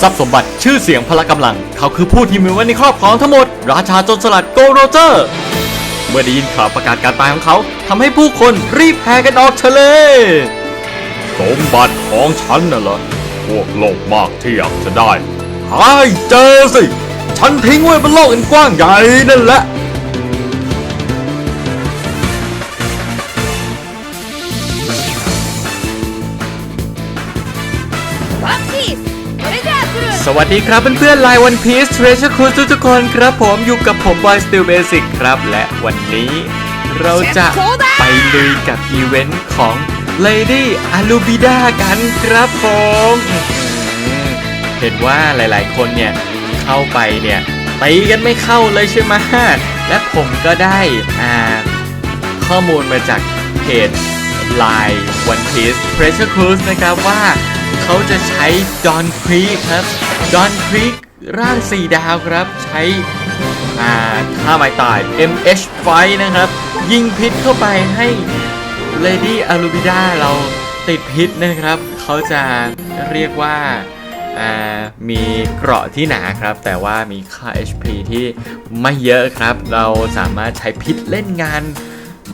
ทรัพย์สมบัติชื่อเสียงพละกำลัง เขาคือผู้ที่มีไว้ในครอบครองทั้งหมด ราชาโจรสลัดโกโรเจอร์ เมื่อได้ยินข่าวประกาศการตายของเขาทำให้ผู้คนรีบแห่กันออกทะเลสมบัติของฉันน่ะเหรอพวกโลกมากที่อยากจะได้หายเจอสิ ฉันทิ้งไว้บนโลกอันกว้างใหญ่นั่นแหละ สวัสดีครับเพื่อนๆไลน์วันพีซ Treasure Cruise ทุกคนครับผมอยู่กับผมบอยสติลเบสิกครับ และวันนี้เราจะไปลุยกับอีเวนต์ของ Lady a l u b i d a กันครับผมเห็นว่าหลายๆคนเนี่ย เข้าไปเนี่ยตีกันไม่เข้าเลยใช่ไหมและผมก็ได้อ่าข้อมูลมาจากเพจ Line One Piece Pressure Cruise นะครับว่าเขาจะใช้ Don Creek ครับ Don Creek ร่าง4ดาวครับ ใช้อ่าท่าไม้ตาย MH ไฟนะครับ ยิงพิษเข้าไปให้ Lady a l u b i d a เราติดพิษนะครับ เขาจะเรียกว่ามีเกราะที่หนาครับ แต่ว่ามีค่า HP ที่ไม่เยอะครับ เราสามารถใช้พิษเล่นงาน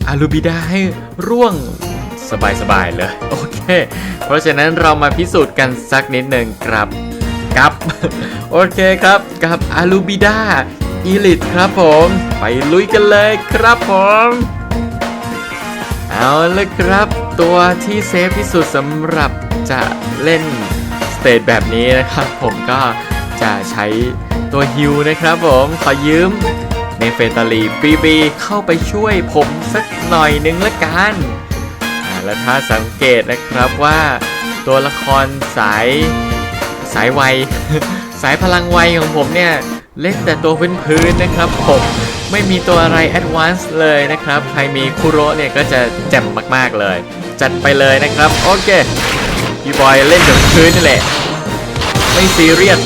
อารูบิดาให้ร่วงสบายๆเลย โอเค เพราะฉะนั้นเรามาพิสูจน์กันสักนิดหนึ่งครับ กับ โอเคครับ กับอารูบิดาอีลิทครับผม ไปลุยกันเลยครับผม เอาเลยครับ ตัวที่เซฟที่สุดสำหรับจะเล่นสเตจแบบนี้นะครับ ผมก็จะใช้ตัวฮิวนะครับผม ขอยืมเนเฟตาลีบีบีเข้าไปช่วยผมสักหน่อยนึงละกันและถ้าสังเกตนะครับว่าตัวละครสาย สายวัยสายพลังวัยของผมเนี่ยเล่นแต่ตัวพื้นๆนะครับผมไม่มีตัวอะไรแอดวานซ์เลยนะครับ ใครมีคุโรเนี่ยก็จะแจ่มมากๆเลย จัดไปเลยนะครับ โอเคพี่บอยเล่นกับพื้นนี่แหละ ไม่ซีเรียส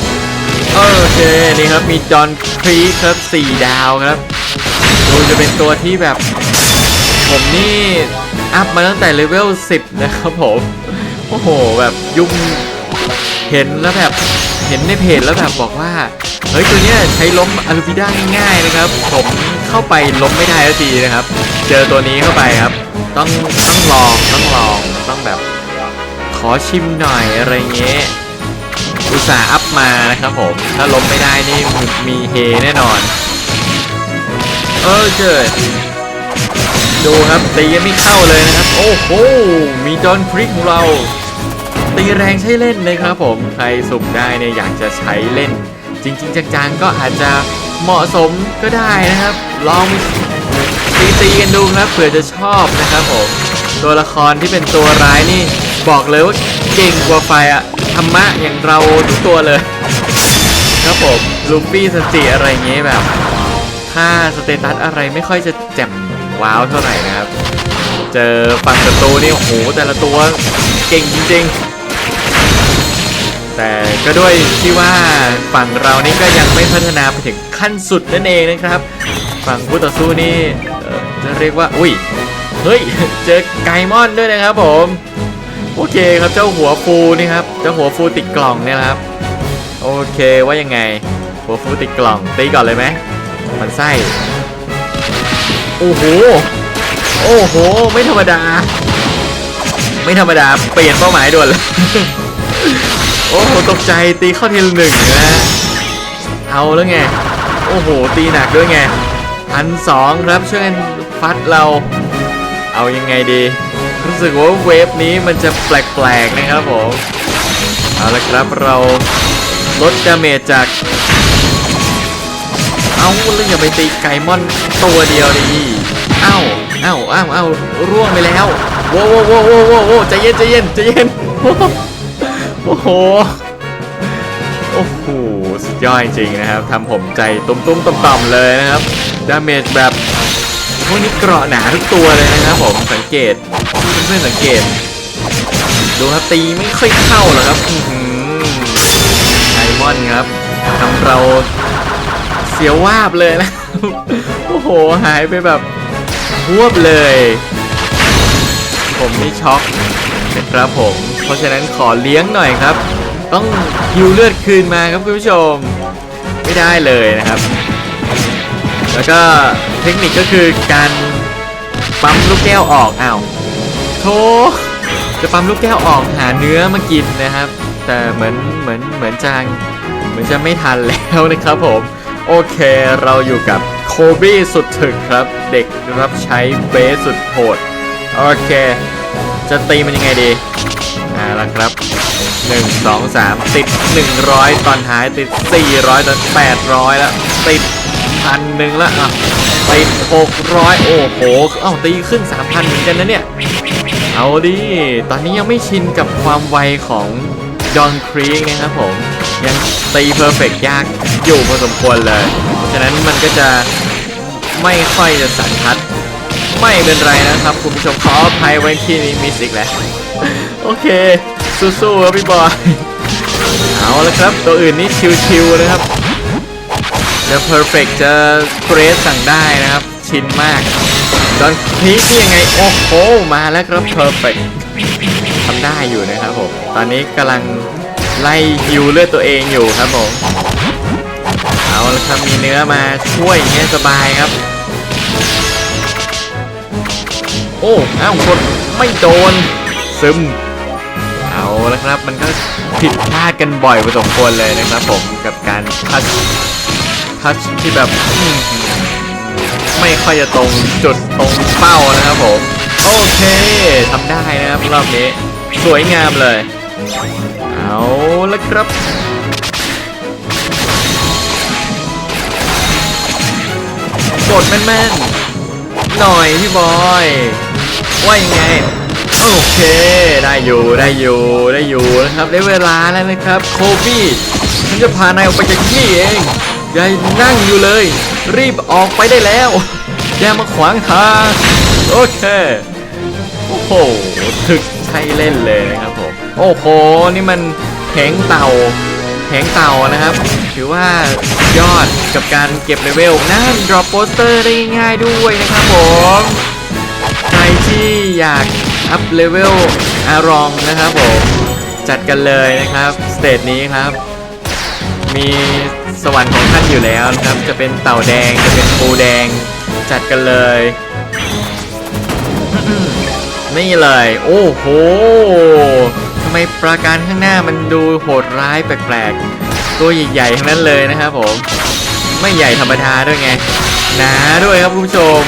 โอเคนี่ครับมีจอห์นครีครับ4ดาวครับดูจะเป็นตัวที่แบบ ผมนี่อัพมาตั้งแต่เลเวล10 นะครับผม โอ้โห แบบยุ่ง เห็นแล้วแบบเห็นในเพจแล้วแบบบอกว่า เฮ้ยตัวเนี้ยใช้ล้มอารูบิด้าง่ายๆนะครับ ผมเข้าไปล้มไม่ได้สักทีนะครับ เจอตัวนี้เข้าไปครับ ต้องต้องลองต้องลองต้องแบบ ขอชิมหน่อยอะไรเงี้ยอุตส่าห์อัพมานะครับผม ถ้าล้มไม่ได้นี่มีเฮแน่นอน เออเจอดูครับตียังไม่เข้าเลยนะครับ โอ้โหมีจอนคริกของเรา ตีแรงใช้เล่นเลยครับผมใครสุ่มได้เนี่ยอยากจะใช้เล่น จริง ๆจังๆก็อาจจะเหมาะสมก็ได้นะครับ ลองตีตีๆกันดูครับเผื่อจะชอบนะครับผม ตัวละครที่เป็นตัวร้ายนี่ บอกเลยว่าเก่งกว่าไฟอะธรรมะอย่างเราทุกตัวเลย ครับผมลูฟี่สติอะไรเงี้ยแบบถ้าสเตตัสอะไรไม่ค่อยจะแจ่มว้าวเท่าไหร่นะครับ เจอฝั่งศัตรูนี่โอ้โหแต่ละตัวเก่งจริงๆ แต่ก็ด้วยที่ว่าฝั่งเรานี่ก็ยังไม่พัฒนาไปถึงขั้นสุดนั่นเองนะครับ ฝั่งผู้ต่อสู้นี่จะเรียกว่า อุ้ย เฮ้ย เจอไกมอนด้วยนะครับผม โอเคครับเจ้าหัวฟูนี่ครับ เจ้าหัวฟูติดกล่องเนี่ยครับ โอเคว่ายังไง หัวฟูติดกล่องตีก่อนเลยไหมมันไส้ โอ้โห โอ้โห ไม่ธรรมดา ไม่ธรรมดา เปลี่ยนเป้าหมายด่วนเลย โอ้โหตกใจตีเข้าทีละหนึ่งนะเอาแล้วไง โอ้โห ตีหนักด้วยไงพันสองครับช่วยกันฟัดเรา เอายังไงดี รู้สึกว่าเวฟนี้มันจะแปลกๆนะครับผม เอาละครับเราลดดาเมจจาก เอาแล้วอย่าไปตีไก่มอนตัวเดียวดิเอ้าเอ้าเอ้าเอ้าร่วงไปแล้วโว้วโว้วโว้วโว้วโว้วใจเย็นใจเย็นใจเย็น โอ้โห โอ้โห สุดยอดจริงๆนะครับทำผมใจตุ้มตุ้มๆต่อมๆเลยนะครับ ดาเมจแบบพวกนี้เกราะหนาทุกตัวเลยนะครับผม สังเกต เพื่อนๆสังเกต ดูครับตีไม่ค่อยเข้าหรอกครับอื้อหือไดมอนครับทำเราเสียววาบเลยนะ โอ้โห หายไปแบบพวบเลย ผมนี่ช็อกนะครับผม เพราะฉะนั้นขอเลี้ยงหน่อยครับ ต้องฮิวเลือดคืนมาครับคุณผู้ชม ไม่ได้เลยนะครับ แล้วก็เทคนิคก็คือการปั๊มลูกแก้วออกอ้าวโธ่จะปั๊มลูกแก้วออกหาเนื้อมากินนะครับ แต่เหมือนเหมือนเหมือนจางเหมือนจะไม่ทันแล้วนะครับผม โอเคเราอยู่กับโคบี้สุดถึกครับ เด็กรับใช้เบสสุดโหด โอเค จะตีมันยังไงดี อ่าละครับ 1 2 3 ติด 100 ตอนท้ายติด 400 ตอน 800 แล้ว ติดพันหนึ่งแล้วอะติด 600 โอ้โหเอ้าตีขึ้น 3,000 เหมือนกันนะเนี่ย เอาดิ ตอนนี้ยังไม่ชินกับความไวของดอนครีกนะครับผม ยังตีเพอร์เฟกยากอยู่พอสมควรเลยเพราะฉะนั้นมันก็จะไม่ค่อยจะสันทัด ไม่เป็นไรนะครับคุณผู้ชมขออภัยไว้ที่นี้มิสอีกแล้วโอเค สู้ๆครับพี่บอยเอาละครับ ตัวอื่นนี่ชิวๆนะครับจะ perfect จะ great สั่งได้นะครับ ชินมาก ตอนนี้นี่ยังไง โอ้โห มาแล้วครับ perfect ทำได้อยู่นะครับผม ตอนนี้กำลังไล่ฮิวเลือดตัวเองอยู่ครับผม เอาละครับมีเนื้อมาช่วยง่างเงี้ยสบายครับ อ้อ้าวกดไม่โดนซึมเอาละครับมันก็ผิดพลาดกันบ่อยพอสมควรเลยนะครับผมกับการทัชทัชที่แบบไม่ค่อยจะตรงจุดตรงเป้านะครับผมโอเคทำได้นะครับรอบนี้สวยงามเลย เอาละครับกดแม่นๆ หน่อยพี่บอยว่ายังไงโอเคได้อยู่ได้อยู่ได้อยู่นะครับได้เวลาแล้วนะครับโคบี้ฉันจะพานายออกไปจากที่นี่เองอย่านั่งอยู่เลย รีบออกไปได้แล้วอย่ามาขวางทางโอเคโอ้โหถึกใช่เล่นเลยนะครับผมโอ้โหนี่มันแผงเต่า แผงเต่านะครับ ถือว่ายอดกับการเก็บเลเวลนั่น drop poster ได้ง่ายด้วยนะครับผมใครที่อยากอัพเลเวลอารองนะครับผมจัดกันเลยนะครับสเตจนี้ครับ มีสวรรค์ของท่านอยู่แล้วนะครับ จะเป็นเต่าแดงจะเป็นปูแดงจัดกันเลยนี่เลย โอ้โห ทำไมปราการข้างหน้ามันดูโหดร้ายแปลกๆ ตัวใหญ่ๆทั้งนั้นเลยนะครับผม ไม่ใหญ่ธรรมดาด้วยไง หนาด้วยครับคุณผู้ชม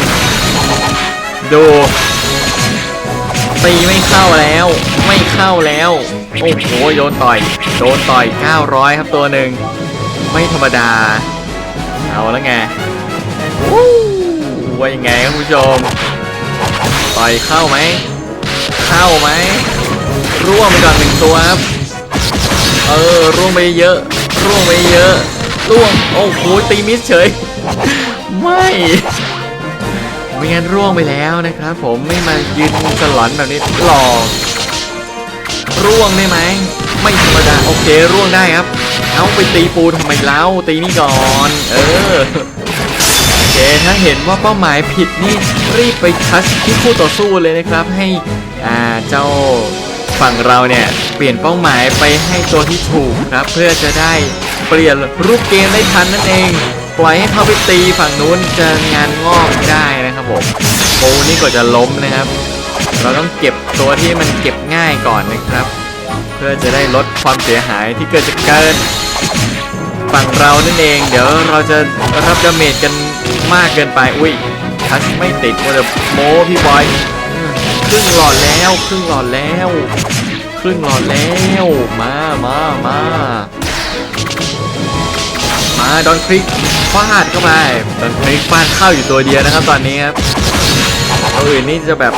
ดูตีไม่เข้าแล้ว ไม่เข้าแล้ว โอ้โหโดนต่อย โดนต่อย 900 ครับตัวหนึ่ง ไม่ธรรมดา เอาแล้วไงวู้ว่ายังไงครับคุณผู้ชม ต่อยเข้าไหม เข้าไหม ร่วงไปก่อนหนึ่งตัวครับ เออร่วงไปเยอะ ร่วงไปเยอะ ร่วง โอ้โหตีมิสเฉย ไม่ไม่งั้นร่วงไปแล้วนะครับผมไม่มายืนสลอนแบบนี้หลอกร่วงได้ไหมไม่ธรรมดาโอเคร่วงได้ครับ เอาไปตีปูทำไมเล่าตีนี่ก่อนเออโอเคถ้าเห็นว่าเป้าหมายผิดนี่รีบไปทัชที่คู่ต่อสู้เลยนะครับ ให้อ่าเจ้า ฝั่งเราเนี่ยเปลี่ยนเป้าหมายไปให้ตัวที่ถูกครับ เพื่อจะได้เปลี่ยนรูปเกมได้ทันนั่นเองปล่อยให้เขาไปตีฝั่งนู้นจะงานงอกไม่ได้นะครับผมปูนี่ก็จะล้มนะครับ เราต้องเก็บตัวที่มันเก็บง่ายก่อนนะครับ เพื่อจะได้ลดความเสียหายที่เกิดจากเกินฝั่งเรานั่นเอง เดี๋ยวเราจะรับดาเมจกันมากเกินไปอุ้ยทัชไม่ติดว่าจะโมพี่บอย ครึ่งหลอดแล้ว ครึ่งหลอดแล้ว ครึ่งหลอดแล้ว มามามามาดอนคลิกฟาดเข้าไปดอนคลิกฟาดเข้าอยู่ตัวเดียวนะครับตอนนี้ครับตัวอื่นนี่จะแบบ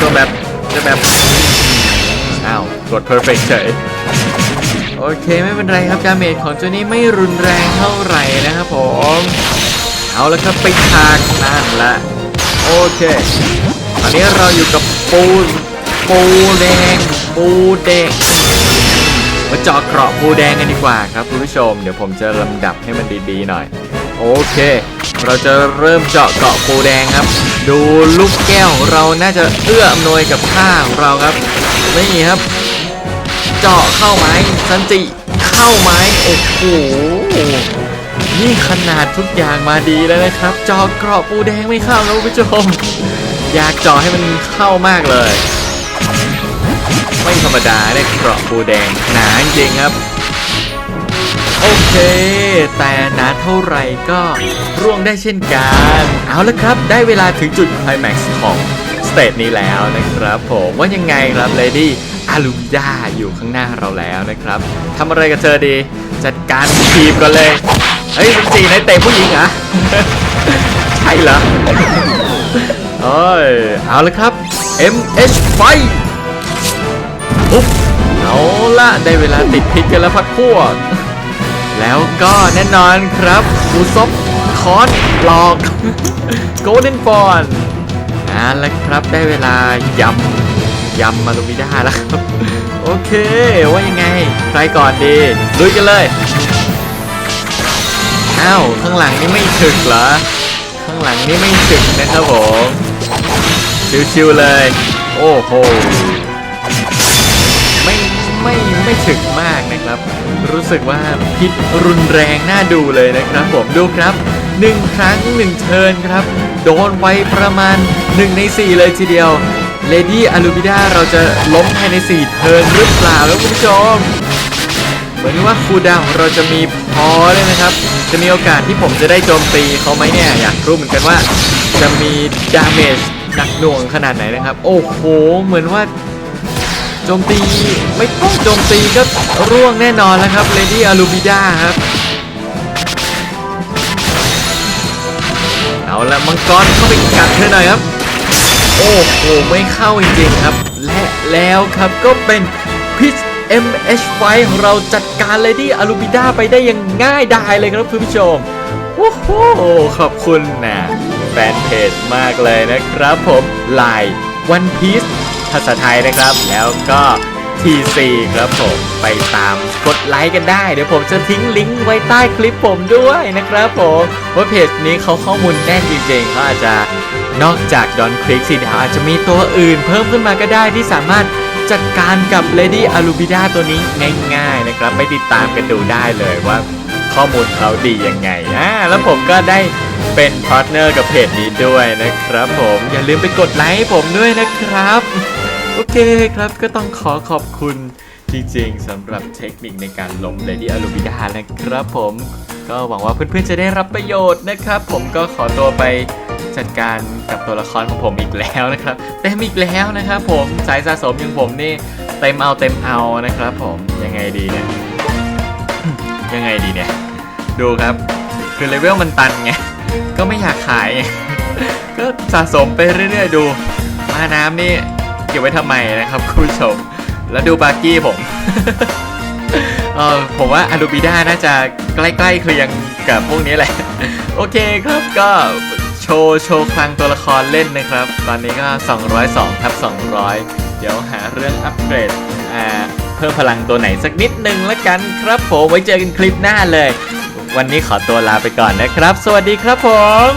ตัวแบบจะแบบอ้าวกด perfect เฉยโอเคไม่เป็นไรครับดาเมจของเจ้านี้ไม่รุนแรงเท่าไหร่นะครับผม เอาแล้วครับไปทางนั่นละโอเค อันนี้เราอยู่กับปูปูแดงปูแดงมาเจาะเกราะปูแดงกันดีกว่าครับคุณผู้ชม เดี๋ยวผมจะลำดับให้มันดีๆหน่อย โอเค เราจะเริ่มเจาะเกราะปูแดงครับ ดูลูกแก้วเราน่าจะเอื้ออำนวยกับท่าของเราครับนี่ครับ เจาะเข้าไหมซันจิเข้าไหมโอ้โหนี่ขนาดทุกอย่างมาดีแล้วนะครับเจาะเกราะปูแดงไม่เข้านะคุณผู้ชม อยากจาะให้มันเข้ามากเลย ไม่ธรรมดาได้เกราะปูแดงหนาจริงครับ โอเค แต่หนาเท่าไรก็ร่วงได้เช่นกัน เอาละครับ ได้เวลาถึงจุดไคลแม็กซ์ของสเตจนี้แล้วนะครับผมว่ายังไงครับเลดี้อาลูบิดาอยู่ข้างหน้าเราแล้วนะครับทำอะไรกับเธอดี จัดการทีมก่อนเลย เฮ้ยเป็นจีในเตะผู้หญิงเหรอ ใช่เหรอ เอ้ยเอาละครับ MH ไฟปุ๊บเอาละได้เวลาติดพิษกันแล้วพักพวก แล้วก็แน่นอนครับอูซบคอนหลอกโกลเด้นฟอนอ่าล้วครับได้เวลายำยำมาลูมิด้าแล้วครับ โอเค ว่ายังไง ใครก่อนดีลุยกันเลยอ้าวข้างหลังนี่ไม่ถึกเหรอ ข้างหลังนี่ไม่ถึกนะครับผม ชิวๆเลย โอ้โห ไม่ไม่ไม่ถึกมากนะครับ รู้สึกว่าพิษรุนแรงน่าดูเลยนะครับผมดูครับหนึ่งครั้งหนึ่งเทิร์นครับ โดนไว้ประมาณ 1 ใน 4 เลยทีเดียวเลดี้อลูบิดาเราจะล้มภายใน 4 เทิร์นหรือเปล่าแล้วคุณผู้ชมเหมือนว่าคูดาวของเราจะมีพอเลยนะครับ จะมีโอกาสที่ผมจะได้โจมตีเขาไหมเนี่ย อยากรู้เหมือนกันว่าจะมีดาเมจ หนักหน่วงขนาดไหนนะครับ โอ้โห เหมือนว่าโจมตีไม่ต้องโจมตีก็ร่วงแน่นอนแล้วครับเลดี้อารูบิดาครับ เอาละมังกรเข้าไปกัดเธอหน่อยครับ โอ้โห ไม่เข้าจริงๆครับ และแล้วครับก็เป็นพิช MH ไฟของเราจัดการเลดี้อารูบิดาไปได้อย่างง่ายดายเลยครับคุณผู้ชมโอ้โหขอบคุณนะ แฟนเพจมากเลยนะครับผมลาย One Piece ภาษาไทยนะครับ แล้วก็ TC ครับผมไปตามกดไลค์กันได้ เดี๋ยวผมจะทิ้งลิงก์ไว้ใต้คลิปผมด้วยนะครับผมว่าเพจนี้เขาข้อมูลแน่นจริงๆเขาอาจจะนอกจากดอนคลิกสีดาวอาจจะมีตัวอื่นเพิ่มขึ้นมาก็ได้ที่สามารถจัดการกับ Lady a l u b i d a ตัวนี้ง่ายๆนะครับ ไปติดตามกันดูได้เลยว่าข้อมูลเขาดียังไงอ่าแล้วผมก็ได้ เป็นพาร์ทเนอร์กับเพจนี้ด้วยนะครับผมอย่าลืมไปกดไลค์ให้ผมด้วยนะครับ โอเคครับก็ต้องขอขอบคุณจริงๆสำหรับเทคนิคในการล้ม Lady a l u b i d a นะครับผมก็หวังว่าเพื่อนๆจะได้รับประโยชน์นะครับ ผมก็ขอตัวไปจัดการกับตัวละครของผมอีกแล้วนะครับเต็มอีกแล้วนะครับผมสายสะสมอย่างผมนี่เต็มเอาเต็มเอานะครับผมยังไงดีเนี่ยยังไงดีเนี่ยดูครับคือเลเวลมันตันไง ก็ไม่อยากขาย ก็สะสมไปเรื่อยๆ ดูมาน้ำนี่เก็บไว้ทำไมนะครับคุณผู้ชม แล้วดูบาร์กี้ผมเออผมว่าอารูบิด้าน่าจะใกล้ๆเคียงกับพวกนี้แหละ โอเคครับก็โชว์โชว์คลังตัวละครเล่นนะครับ ตอนนี้ก็ 202ทับ200 เดี๋ยวหาเรื่องอัปเกรดอ่าเพิ่มพลังตัวไหนสักนิดนึงละกันครับผมไว้เจอกันคลิปหน้าเลย วันนี้ขอตัวลาไปก่อนนะครับ สวัสดีครับผม